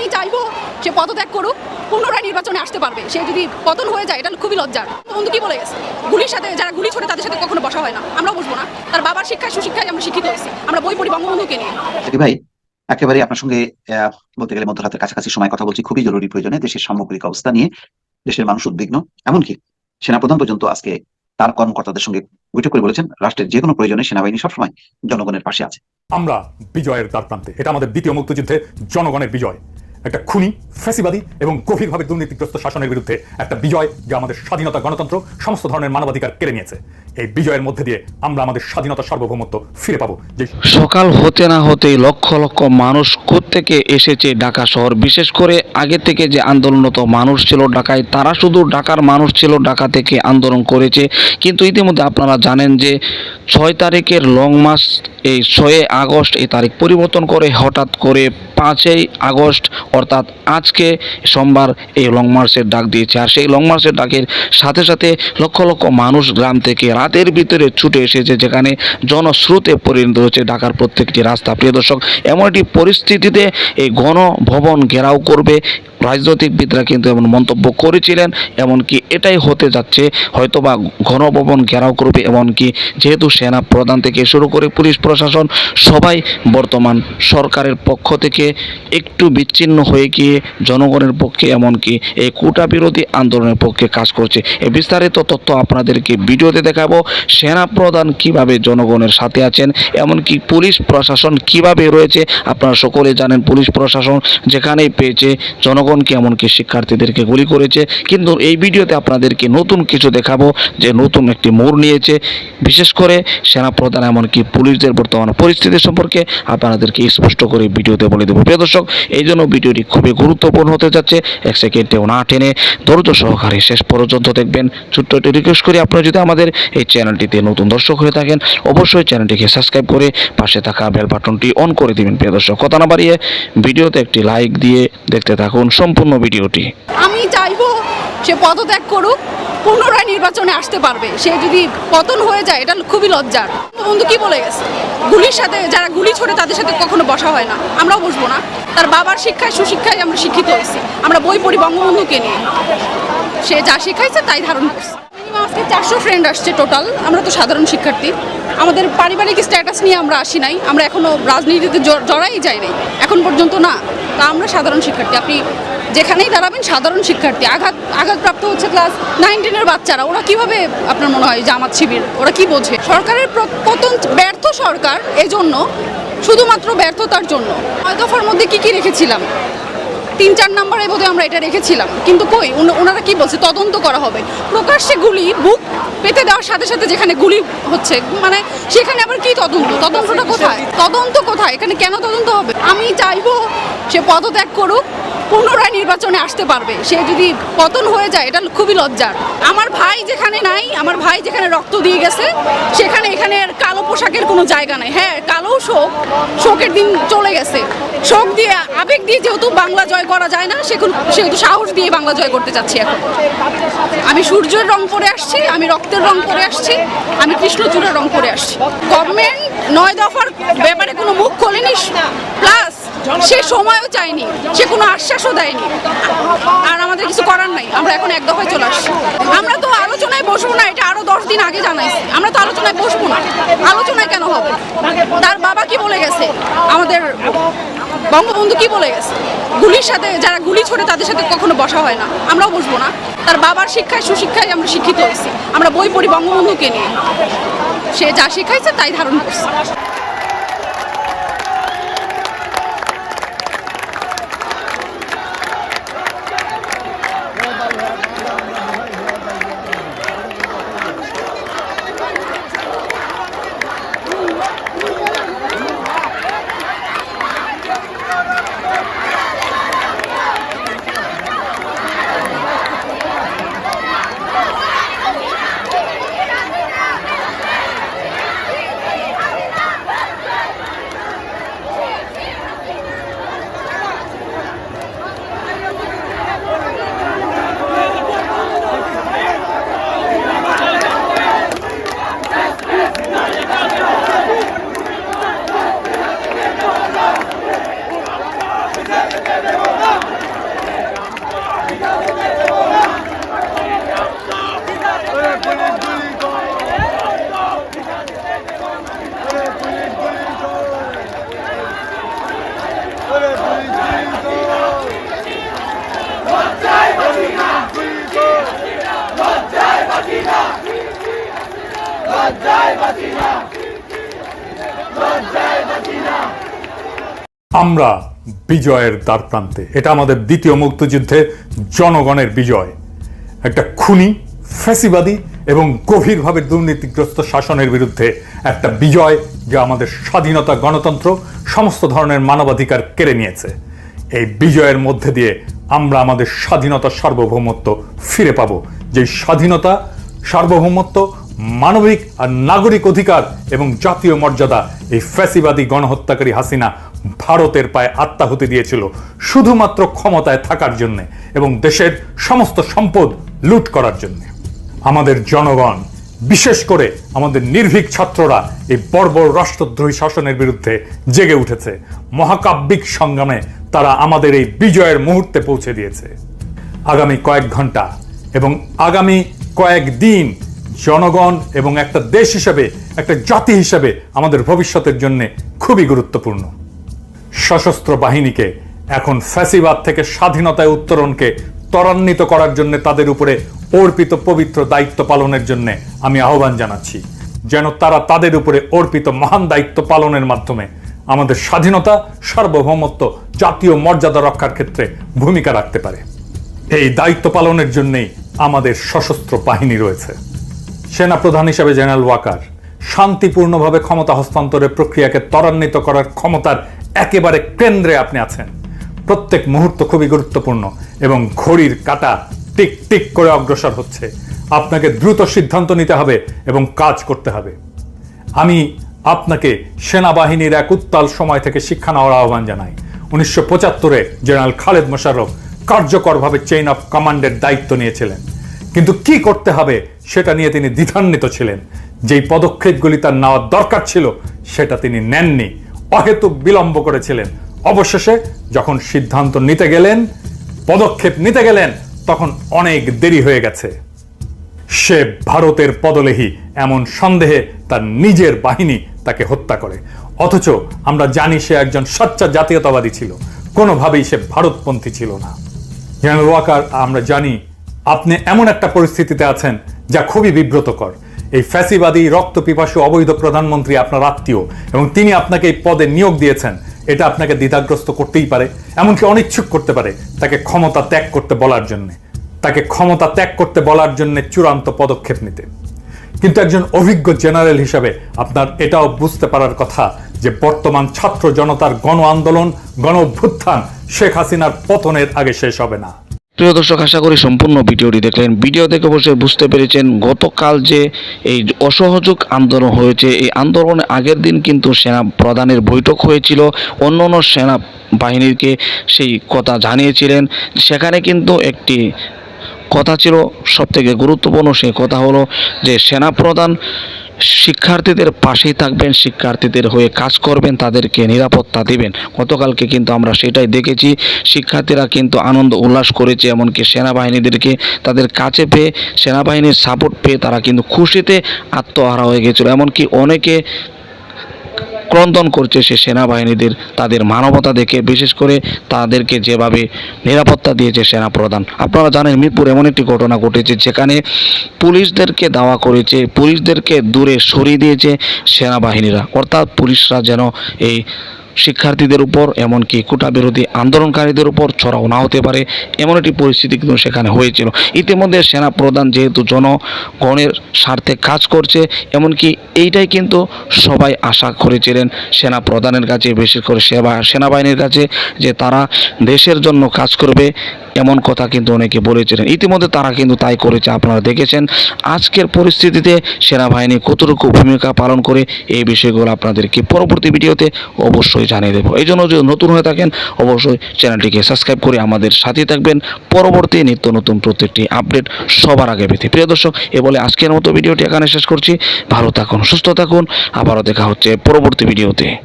আমি চাইব সে পদত্যাগ করুক পুনরায় নির্বাচনে আসতে পারবে। সে যদি পতন হয়ে যায় এটা খুবই লজ্জার। বন্ধু কি বলে গেছে? গুলির সাথে যারা গুলি ছোড়ে তাদের সাথে কখনো বসা হয় না। আমরা বসবো না। তার বাবার শিক্ষায় সুশিক্ষায় আমরা শিক্ষিত হয়েছি। আমরা বই পড়ি বঙ্গবন্ধুকে নিয়ে। ভাই একেবারে আপনার সঙ্গে বলতে গেলে মধ্যরাতের কাছাকাছি সময় কথা বলছি। খুবই জরুরি প্রয়োজনে দেশের সামগ্রিক অবস্থা নিয়ে। দেশের মানুষ উদ্বিগ্ন। এমনকি সেনাপ্রধান পর্যন্ত আজকে তার কর্মকর্তাদের সঙ্গে বৈঠক করে বলেছেন রাষ্ট্রের যে কোনো প্রয়োজনে সেনাবাহিনী সবসময় জনগণের পাশে আছে। আমরা বিজয়ের দ্বার প্রান্তে এটা আমাদের দ্বিতীয় মুক্তিযুদ্ধে জনগণের বিজয়। একটা খুনি, ফ্যাসিবাদী এবং গভীরভাবে দুর্নীতিগ্রস্ত শাসনের বিরুদ্ধে একটা বিজয় যা আমাদের স্বাধীনতা গণতন্ত্র সমস্ত ধরনের মানবাধিকার কেড়ে নিয়েছে। এই বিজয়ের মধ্যে দিয়ে আমরা আমাদের স্বাধীনতা সার্বভৌমত্ব ফিরে পাবো। যে সকাল হতে না হতেই লক্ষ লক্ষ মানুষ থেকে এসেছে ঢাকা শহর। বিশেষ করে আগে থেকে যে আন্দোলনরত মানুষ ছিল ঢাকায়, তারা শুধু ঢাকার মানুষ ছিল ঢাকা থেকে আন্দোলন করেছে। কিন্তু ইতিমধ্যে আপনারা জানেন যে ছয় তারিখের লং মার্চ এই ছয় আগস্ট এই তারিখ পরিবর্তন করে হঠাৎ করে পাঁচই আগস্ট, অর্থাৎ আজকে সোমবার এই লং মার্চের ডাক দিয়েছে। আর সেই লং মার্চের ডাকের সাথে সাথে লক্ষ লক্ষ মানুষ গ্রাম থেকে রাতের ভিতরে ছুটে এসেছে, যেখানে জনস্রোতে পরিণত হয়েছে ঢাকার প্রত্যেকটি রাস্তা। প্রিয় দর্শক, এমন একটি পরিস্থিতিতে এই গণভবন ঘেরাও করবে রাজনৈতিকবিদরা কিন্তু এমন মন্তব্য করেছিলেন, এমনকি এটাই হতে যাচ্ছে, হয়তোবা গণভবন ঘেরাও করবে, এমনকি যেহেতু সেনা প্রধান থেকে শুরু করে পুলিশ প্রশাসন, সবাই বর্তমান সরকারের পক্ষ থেকে একটু বিচ্ছিন্ন হয়ে গিয়ে জনগণের পক্ষে, এমনকি এই কোটা বিরোধী আন্দোলনের পক্ষে কাজ করছে। এ বিস্তারিত তথ্য আপনাদেরকে ভিডিওতে দেখাবো, সেনা প্রধান কীভাবে জনগণের সাথে আছেন, এমনকি পুলিশ প্রশাসন কীভাবে রয়েছে, আপনারা সকলে জানেন, পুলিশ প্রশাসন যেখানেই পেয়েছে জনগণকে এমনকি শিক্ষার্থীদেরকে গুলি করেছে। কিন্তু এই ভিডিওতে আপনাদেরকে নতুন কিছু দেখাবো যে নতুন একটি মোড় নিয়েছে। বিশেষ করে সেনা প্রধান এমনকি পুলিশদের বর্তমান পরিস্থিতি সম্পর্কে আপনাদেরকে স্পষ্ট করে ভিডিওতে বলে দেবো। প্রিয় দর্শক, এই জন্য ভিডিওটি খুবই গুরুত্বপূর্ণ হতে যাচ্ছে। এক সেকেন্ডেও না টেনে ধৈর্য সহকারে শেষ পর্যন্ত দেখবেন। ছোট্ট একটি রিকোয়েস্ট করি, আপনারা যদি আমাদের এই চ্যানেলটিতে নতুন দর্শক হয়ে থাকেন, অবশ্যই চ্যানেলটিকে সাবস্ক্রাইব করে পাশে থাকা বেল বাটনটি অন করে দিবেন। প্রিয় দর্শক, কথা না বাড়িয়ে ভিডিওতে একটি লাইক দিয়ে দেখতে থাকুন। সম্পূর্ণ ভিডিওটি। আমি চাইব সে পদত্যাগ করুক, পুনরায় নির্বাচনে আসতে পারবে। সে যদি পতন হয়ে যায়, এটা খুবই লজ্জার। বন্ধু কি বলে গেছে? গুলির সাথে যারা গুলি ছোড়ে, তাদের সাথে কখনো বসা হয় না। আমরাও বসবো না। তার বাবার শিক্ষায়, সুশিক্ষায় আমরা শিক্ষিত হয়েছি। আমরা বই পড়ি বঙ্গবন্ধুকে নিয়ে। সে যা শিখাইছে, তাই ধারণ করছে। আজকে চারশো ফ্রেন্ড আসছে টোটাল আমরা তো সাধারণ শিক্ষার্থী। আমাদের পারিবারিক স্ট্যাটাস নিয়ে আমরা আসি নাই। আমরা এখনও রাজনীতিতে জড়াই যাই নাই। এখন পর্যন্ত না। তা আমরা সাধারণ শিক্ষার্থী। আপনি যেখানেই দাঁড়াবেন সাধারণ শিক্ষার্থী। আঘাত, আঘাতপ্রাপ্ত হচ্ছে ক্লাস নাইনটিনের বাচ্চারা। ওরা কীভাবে আপনার মনে হয় জামাত শিবির? ওরা কি বোঝে? সরকারের প্র- পতন ব্যর্থ সরকার এজন্য, শুধুমাত্র ব্যর্থতার জন্য। নয় দফার মধ্যে কি কি রেখেছিলাম? তিন, চার নম্বরে বোধহয় আমরা এটা রেখেছিলাম। কিন্তু কই? ওনারা কি বলছে? তদন্ত করা হবে। প্রকাশ্যে গুলি, বুক পেতে দেওয়ার সাথে সাথে যেখানে গুলি হচ্ছে মানে সেখানে আবার কি তদন্ত? তদন্তটা কোথায়? তদন্ত কোথায়? এখানে কেন তদন্ত হবে? আমি চাইব সে পদত্যাগ করুক। পুনরায় নির্বাচনে আসতে পারবে। সে যদি পতন হয়ে যায়, এটা খুবই লজ্জার। আমার ভাই যেখানে নাই, আমার ভাই যেখানে রক্ত দিয়ে গেছে, সেখানে এখানে কালো পোশাকের কোনো জায়গা নাই। হ্যাঁ কালো শোক, শোকের দিন চলে গেছে। শোক দিয়ে, আবেগ দিয়ে যেহেতু বাংলা জয় করা যায় না, সেখানে, সেহেতু সাহস দিয়ে বাংলা জয় করতে চাচ্ছি এখন। আমি সূর্যের রং পরে আসছি, আমি রক্তের রং পরে আসছি, আমি কৃষ্ণচূড়ের রং পরে আসছি। গভর্নমেন্ট নয় দফার ব্যাপারে কোনো মুখ খোলেনি? প্লাস সে সময়ও চায়নি, সে কোনো আশ্বাসও দেয়নি। আর আমাদের কিছু করার নাই, আমরা এখন এক দফায় চলে আসছি। আমরা তো আলোচনায় বসবো না, এটা আরও দশ দিন আগে জানাইছি। আমরা তো আলোচনায় বসবো না, আলোচনায় কেন হবে? তার বাবা কি বলে গেছে? আমাদের বঙ্গবন্ধু কি বলে গেছে? গুলির সাথে যারা গুলি ছোড়ে তাদের সাথে কখনো বসা হয় না, আমরাও বসবো না। তার বাবার শিক্ষায়, সুশিক্ষায় আমরা শিক্ষিত হয়েছি। আমরা বই পড়ি বঙ্গবন্ধুকে নিয়ে। সে যা শিখাইছে তাই ধারণ করছে। আমরা বিজয়ের দ্বার প্রান্তে এটা আমাদের দ্বিতীয় মুক্তিযুদ্ধে জনগণের বিজয়। একটা খুনি, ফ্যাসিবাদী এবং গভীরভাবে দুর্নীতিগ্রস্ত শাসনের বিরুদ্ধে একটা বিজয় যা আমাদের স্বাধীনতা, গণতন্ত্র, সমস্ত ধরনের মানবাধিকার কেড়ে নিয়েছে। এই বিজয়ের মধ্যে দিয়ে আমরা আমাদের স্বাধীনতা সার্বভৌমত্ব ফিরে পাবো। যে স্বাধীনতা, সার্বভৌমত্ব মানবিক আর নাগরিক অধিকার এবং জাতীয় মর্যাদা এই ফ্যাসিবাদী গণহত্যাকারী হাসিনা ভারতের পায়ে আত্মাহুতি দিয়েছিল শুধুমাত্র ক্ষমতায় থাকার জন্য এবং দেশের সমস্ত সম্পদ লুট করার জন্য। আমাদের জনগণ, বিশেষ করে আমাদের নির্ভীক ছাত্ররা এই বর্বর রাষ্ট্রদ্রোহী শাসনের বিরুদ্ধে জেগে উঠেছে। মহাকাব্যিক সংগ্রামে তারা আমাদের এই বিজয়ের মুহূর্তে পৌঁছে দিয়েছে। আগামী কয়েক ঘণ্টা এবং আগামী কয়েক দিন জনগণ এবং একটা দেশ হিসেবে, একটা জাতি হিসেবে আমাদের ভবিষ্যতের জন্য খুবই গুরুত্বপূর্ণ। সশস্ত্র বাহিনীকে এখন ফ্যাসিবাদ থেকে স্বাধীনতায় উত্তরণকে ত্বরান্বিত করার জন্য তাদের উপরে অর্পিত পবিত্র দায়িত্ব পালনের জন্য আমি আহ্বান জানাচ্ছি, যেন তারা তাদের উপরে অর্পিত মহান দায়িত্ব পালনের মাধ্যমে আমাদের স্বাধীনতা, সার্বভৌমত্ব, জাতীয় মর্যাদা রক্ষার ক্ষেত্রে ভূমিকা রাখতে পারে। এই দায়িত্ব পালনের জন্যেই আমাদের সশস্ত্র বাহিনী রয়েছে। সেনা প্রধান হিসেবে জেনারেল ওয়াকার, শান্তিপূর্ণভাবে ক্ষমতা হস্তান্তরের প্রক্রিয়াকে ত্বরান্বিত করার ক্ষমতার একেবারে কেন্দ্রে আপনি আছেন। প্রত্যেক মুহূর্ত খুবই গুরুত্বপূর্ণ এবং ঘড়ির কাটা টিক টিক করে অগ্রসর হচ্ছে। আপনাকে দ্রুত সিদ্ধান্ত নিতে হবে এবং কাজ করতে হবে। আমি আপনাকে সেনাবাহিনীর এক উত্তাল সময় থেকে শিক্ষা নেওয়ার আহ্বান জানাই। উনিশশো পঁচাত্তরে জেনারেল খালেদ মোশাররফ কার্যকরভাবে চেইন অফ কমান্ডের দায়িত্ব নিয়েছিলেন। কিন্তু কি করতে হবে সেটা নিয়ে তিনি দ্বিধান্বিত ছিলেন। যেই পদক্ষেপগুলি তার নেওয়ার দরকার ছিল, সেটা তিনি নেননি। অহেতুক বিলম্ব করেছিলেন। অবশেষে যখন সিদ্ধান্ত নিতে গেলেন, পদক্ষেপ নিতে গেলেন, তখন অনেক দেরি হয়ে গেছে। সে ভারতের পদলেহী, এমন সন্দেহে তার নিজের বাহিনী তাকে হত্যা করে। অথচ আমরা জানি সে একজন সচ্চা জাতীয়তাবাদী ছিল। কোনোভাবেই সে ভারতপন্থী ছিল না। জেনারেল ওয়াকার আমরা জানি আপনি এমন একটা পরিস্থিতিতে আছেন যা খুবই বিব্রতকর। এই ফ্যাসিবাদী রক্ত পিপাসু অবৈধ প্রধানমন্ত্রী আপনার আত্মীয় এবং তিনি আপনাকে এই পদে নিয়োগ দিয়েছেন, এটা আপনাকে দ্বিধাগ্রস্ত করতেই পারে, এমনকি অনিচ্ছুক করতে পারে তাকে ক্ষমতা ত্যাগ করতে বলার জন্যে। তাকে ক্ষমতা ত্যাগ করতে বলার জন্য চূড়ান্ত পদক্ষেপ নিতে। কিন্তু একজন অভিজ্ঞ জেনারেল হিসাবে আপনার এটাও বুঝতে পারার কথা যে বর্তমান ছাত্র জনতার গণ আন্দোলন, গণ অভ্যুত্থান শেখ হাসিনার পতনের আগে শেষ হবে না। প্রিয় দর্শক, আশা করি সম্পূর্ণ ভিডিওটি দেখলেন। ভিডিও দেখে বসে বুঝতে পেরেছেন, গতকাল যে এই অসহযোগ আন্দোলন হয়েছে, এই আন্দোলনের আগের দিন কিন্তু সেনা প্রধানের বৈঠক হয়েছিল। অন্য অন্য সেনা বাহিনীকে সেই কথা জানিয়েছিলেন। সেখানে কিন্তু একটি কথা ছিল সবথেকে গুরুত্বপূর্ণ, সেই কথা হলো যে সেনা প্রধান শিক্ষার্থীদের পাশেই থাকবেন, শিক্ষার্থীদের হয়ে কাজ করবেন, তাদেরকে নিরাপত্তা দিবেন। গতকালকে কিন্তু আমরা সেটাই দেখেছি। শিক্ষার্থীরা কিন্তু আনন্দ উল্লাস করেছে, এমনকি সেনাবাহিনীদেরকে তাদের কাছে পেয়ে, সেনাবাহিনীর সাপোর্ট পেয়ে তারা কিন্তু খুশিতে আত্মহারা হয়ে গেছিল। এমনকি অনেকে ক্রন্দন করছে সে সেনাবাহিনীদের, তাদের মানবতা দেখে, বিশেষ করে তাদেরকে যেভাবে নিরাপত্তা দিয়েছে সেনা প্রধান আপনারা জানেন মিরপুর এমন একটি ঘটনা ঘটেছে যেখানে পুলিশদেরকে দাওয়া করেছে, পুলিশদেরকে দূরে সরিয়ে দিয়েছে সেনাবাহিনীরা। অর্থাৎ পুলিশরা যেন এই শিক্ষার্থীদের উপর, এমনকি কোটা বিরোধী আন্দোলনকারীদের উপর ছড়াও না হতে পারে, এমন একটি পরিস্থিতি কিন্তু সেখানে হয়েছিল। ইতিমধ্যে সেনা প্রধান যেহেতু জনগণের স্বার্থে কাজ করছে, এমনকি এইটাই কিন্তু সবাই আশা করেছিলেন। সেনা প্রধানের কাছে, বিশেষ করে সেবা, সেনাবাহিনীর কাছে, যে তারা দেশের জন্য কাজ করবে, এমন কথা কিন্তু অনেকে বলেছিলেন। ইতিমধ্যে তারা কিন্তু তাই করেছে, আপনারা দেখেছেন। আজকের পরিস্থিতিতে সেনাবাহিনী কতটুকু ভূমিকা পালন করে, এই বিষয়গুলো আপনাদেরকে পরবর্তী ভিডিওতে অবশ্যই জানিয়ে দেবো। এই জন্য যদি নতুন হয়ে থাকেন, অবশ্যই চ্যানেলটিকে সাবস্ক্রাইব করে আমাদের সাথে থাকবেন। পরবর্তী নিত্য নতুন প্রত্যেকটি আপডেট সবার আগে পেতে। প্রিয় দর্শক, এ বলে আজকের মতো ভিডিওটি এখানে শেষ করছি। ভালো থাকুন, সুস্থ থাকুন। আবারও দেখা হচ্ছে পরবর্তী ভিডিওতে।